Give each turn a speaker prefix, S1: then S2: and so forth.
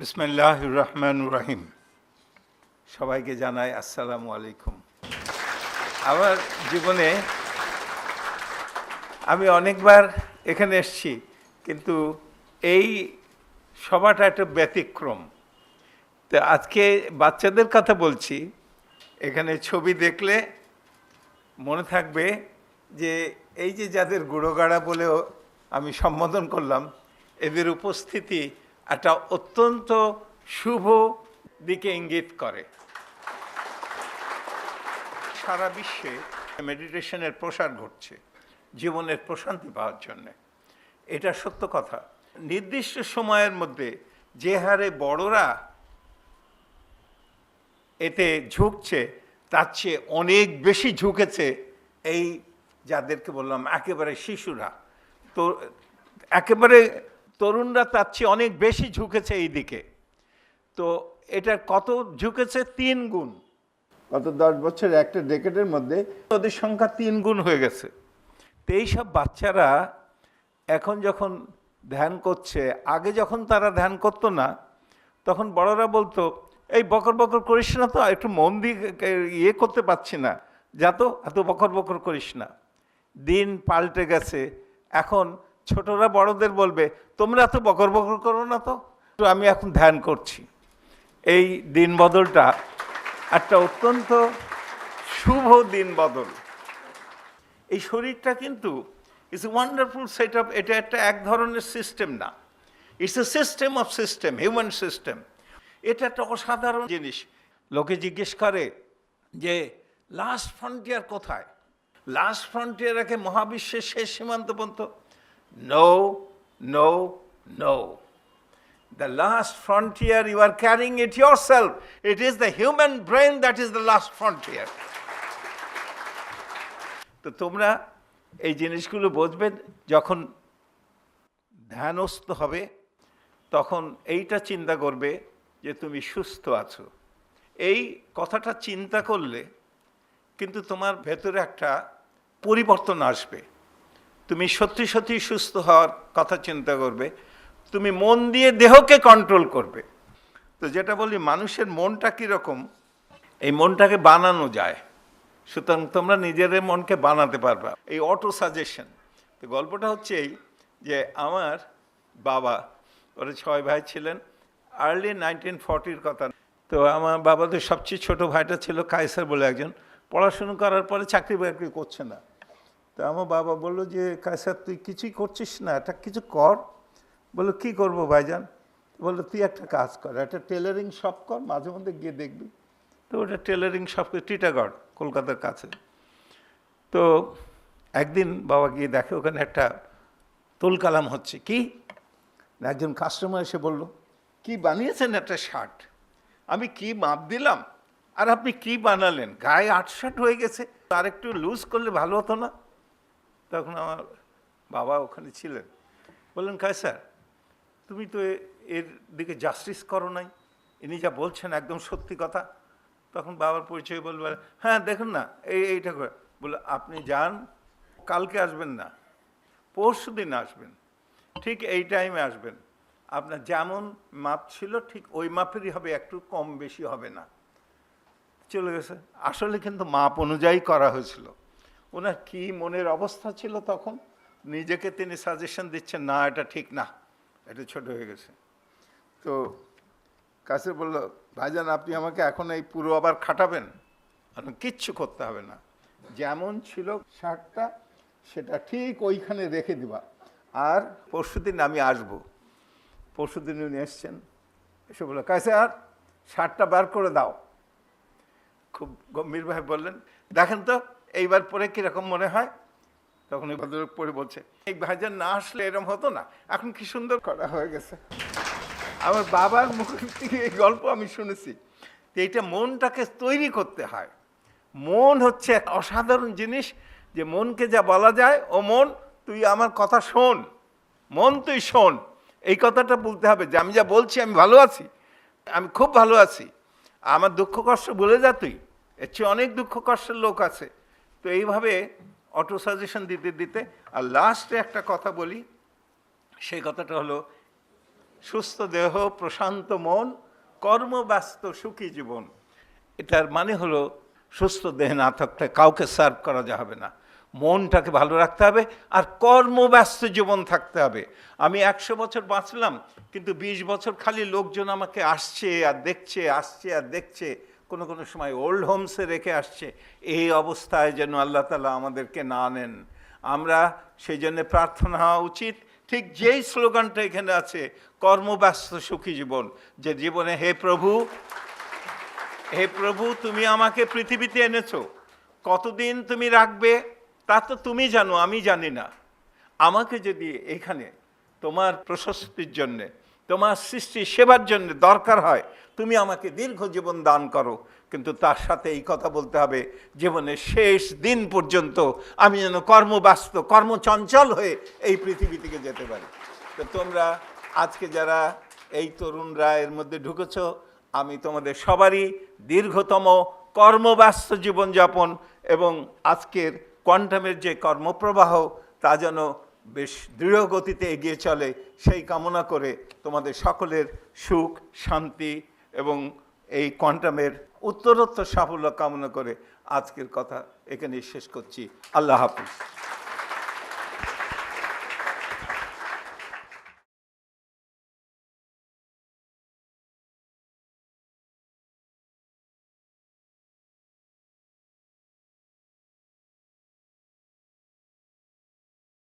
S1: বিসমিল্লাহ রহমান রাহিম। সবাইকে জানাই আসসালামু আলাইকুম। আমার জীবনে আমি অনেকবার এখানে এসছি, কিন্তু এই সভাটা একটা ব্যতিক্রম। তো আজকে বাচ্চাদের কথা বলছি, এখানে ছবি দেখলে মনে থাকবে যে এই যে যাদের গুঁড়োগাড়া বলেও আমি সম্বোধন করলাম, এদের উপস্থিতি একটা অত্যন্ত শুভ দিকে ইঙ্গিত করে। সারা বিশ্বে মেডিটেশনের প্রসার ঘটছে, জীবনের প্রশান্তি পাওয়ার জন্যে। এটা সত্য কথা। নির্দিষ্ট সময়ের মধ্যে যে হারে বড়রা এতে ঝুঁকছে, তার চেয়ে অনেক বেশি ঝুঁকেছে এই যাদেরকে বললাম একেবারে শিশুরা। তো একেবারে তরুণরা তার চেয়ে অনেক বেশি ঝুঁকেছে এই দিকে তো এটা কত ঝুঁকেছে? তিন গুণ। গত দশ বছর একটা ডেকেটের মধ্যে ওদের সংখ্যা তিন গুণ হয়ে গেছে। তো এইসব বাচ্চারা এখন যখন ধ্যান করছে আগে যখন তারা ধ্যান করতো না তখন বড়রা বলতো এই বকর বকর করিস না তো একটু মন দিয়ে ইয়ে করতে পারছি না। যা তো এত বকর বকর করিস না। দিন পাল্টে গেছে। এখন ছোটরা বড়দের বলবে, তোমরা এত বকর বকর করো না তো? তো আমি এখন ধ্যান করছি। এই দিন বদলটা একটা অত্যন্ত শুভ দিন বদল। এই শরীরটা কিন্তু ইটস ওয়ান্ডারফুল সেট আপ এটা একটা এক ধরনের সিস্টেম না। It's a system of system human system এটা একটা অসাধারণ জিনিস। লোকে জিজ্ঞেস করে যে লাস্ট ফ্রন্টিয়ার কোথায়? লাস্ট ফ্রন্টিয়ার একে মহাবিশ্বের শেষ সীমান্ত পর্যন্ত no no no The last frontier, you are carrying it yourself. It is the human brain that is the last frontier. তো তোমরা এই জিনিসগুলো বুঝবে যখন ধ্যানস্থ হবে তখন এইটা চিন্তা করবে যে তুমি সুস্থ আছো এই কথাটা চিন্তা করলে কিন্তু তোমার ভেতরে একটা পরিবর্তন আসবে তুমি সত্যি সত্যি সুস্থ হওয়ার কথা চিন্তা করবে, তুমি মন দিয়ে দেহকে কন্ট্রোল করবে। তো যেটা বলি, মানুষের মনটা কীরকম? এই মনটাকে বানানো যায়। সুতরাং তোমরা নিজেদের মনকে বানাতে পারবা। এই অটো সাজেশন তো গল্পটা হচ্ছে এই যে আমার বাবা, ওরা ছয় ভাই ছিলেন আর্লি নাইনটিন ফর্টির কথা। তো আমার বাবাদের সবচেয়ে ছোট ভাইটা ছিল কায়সার বলে একজন। পড়াশুনো করার পরে চাকরি বাকরি করছে না। তো আমার বাবা বলল যে কায়সার তুই কিছুই করছিস না এটা কিছু কর। বলল, কী করব ভাইজান? বলল, তুই একটা কাজ কর, একটা টেলারিং শপ কর, মাঝে মধ্যে গিয়ে দেখবি। তো ওটা টেলারিং শপ টিটাগড় কলকাতার কাছে। তো একদিন বাবা গিয়ে দেখে, ওখানে একটা তুলকালাম হচ্ছে। কি? একজন কাস্টমার এসে বলল, কি বানিয়েছেন একটা শার্ট আমি কি মাপ দিলাম? আর আপনি কি বানালেন? গায়ে আট শার্ট হয়ে গেছে। আর একটু লুজ করলে ভালো হতো না? তখন আমার বাবা ওখানে ছিলেন। বললেন কায় স্যার, তুমি তো এর দিকে জাস্টিস করো নাই। ইনি যা বলছেন একদম সত্যি কথা। তখন বাবার পরিচয় বলবে হ্যাঁ দেখুন না, এই, এইটা করে। বলে আপনি যান, কালকে আসবেন না, পরশু দিন আসবেন, ঠিক এই টাইমে আসবেন। আপনার যেমন মাপ ছিল, ঠিক ওই মাপেরই হবে, একটু কম বেশি হবে না। চলে গেছে। আসলে কিন্তু মাপ অনুযায়ী করা হয়েছিল। ওনার কি মনের অবস্থা ছিল তখন? নিজেকে তিনি সাজেশন দিচ্ছেন, না, এটা ঠিক না, এটা ছোট হয়ে গেছে। তো কাছে বলল, ভাইজান, আপনি আমাকে এখন এই পুরো আবার খাটাবেন? আমি কিচ্ছু করতে হবে না। যেমন ছিল শার্টটা সেটা ঠিক ওইখানে রেখে দিবা। আর পরশুদিন আমি আসব। পরশুদিন উনি এসছেন, এসে বলল কাছে আর শার্টটা বার করে দাও। খুব গম্ভীরভাবে বললেন, দেখেন তো এইবার পরে কীরকম মনে হয়? তখন ওই ভদ্রলোক পরে বলছে, এই ভাইজান না আসলে এরকম হতো না। এখন কি সুন্দর করা হয়ে গেছে। আমার বাবার মুখ থেকে এই গল্প আমি শুনেছি তো এইটা মনটাকে তৈরি করতে হয়। মন হচ্ছে এক অসাধারণ জিনিস যে মনকে যা বলা যায়, ও মন, তুই আমার কথা শোন। মন তুই শোন। এই কথাটা বলতে হবে যে আমি যা বলছি, আমি ভালো আছি। আমি খুব ভালো আছি। আমার দুঃখ কষ্ট বলে যা তুই। এর চেয়ে অনেক দুঃখ কষ্টের লোক আছে। তো এইভাবে অটো সাজেশন দিতে দিতে আর লাস্টে একটা কথা বলি, সেই কথাটা হলো, সুস্থ দেহ, প্রশান্ত মন কর্মব্যস্ত সুখী জীবন। এটার মানে হলো, সুস্থ দেহ না থাকলে কাউকে সার্ভ করা যাবে না। মনটাকে ভালো রাখতে হবে আর কর্মব্যস্ত জীবন থাকতে হবে। আমি একশো বছর বাঁচলাম, কিন্তু বিশ বছর খালি লোকজন আমাকে আসছে আর দেখছে, আসছে আর দেখছে। কোনো কোনো সময় ওল্ড হোমসে রেখে আসছে, এই অবস্থায় যেন আল্লাহ তালা আমাদেরকে না নেন। আমরা সেই জন্য প্রার্থনা হওয়া উচিত। ঠিক যেই স্লোগানটা এখানে আছে, কর্মব্যস্ত সুখী জীবন, যে জীবনে, হে প্রভু হে প্রভু, তুমি আমাকে পৃথিবীতে এনেছো। কতদিন তুমি রাখবে, তা তো তুমি জানো, আমি জানি না। আমাকে যদি এখানে তোমার প্রশস্তির জন্যে তোমার সৃষ্টি সেবার জন্য দরকার হয়। তুমি আমাকে দীর্ঘ জীবন দান করো, কিন্তু তার সাথে এই কথা বলতে হবে, জীবনের শেষ দিন পর্যন্ত আমি যেন কর্মব্যস্ত, কর্মচঞ্চল হয়ে এই পৃথিবী থেকে যেতে পারি। তো তোমরা আজকে যারা এই তরুণরা এর মধ্যে ঢুকেছ, আমি তোমাদের সবারই দীর্ঘতম কর্মব্যস্ত জীবনযাপন এবং আজকের কোয়ান্টামের যে কর্মপ্রবাহ, তা যেন বেশ দৃঢ় গতিতে এগিয়ে চলে, সেই কামনা করে তোমাদের সকলের সুখ, শান্তি এবং এই কোয়ান্টামের উত্তরোত্তর সাফল্য কামনা করে আজকের কথা এখানে শেষ করছি। আল্লাহ হাফিজ।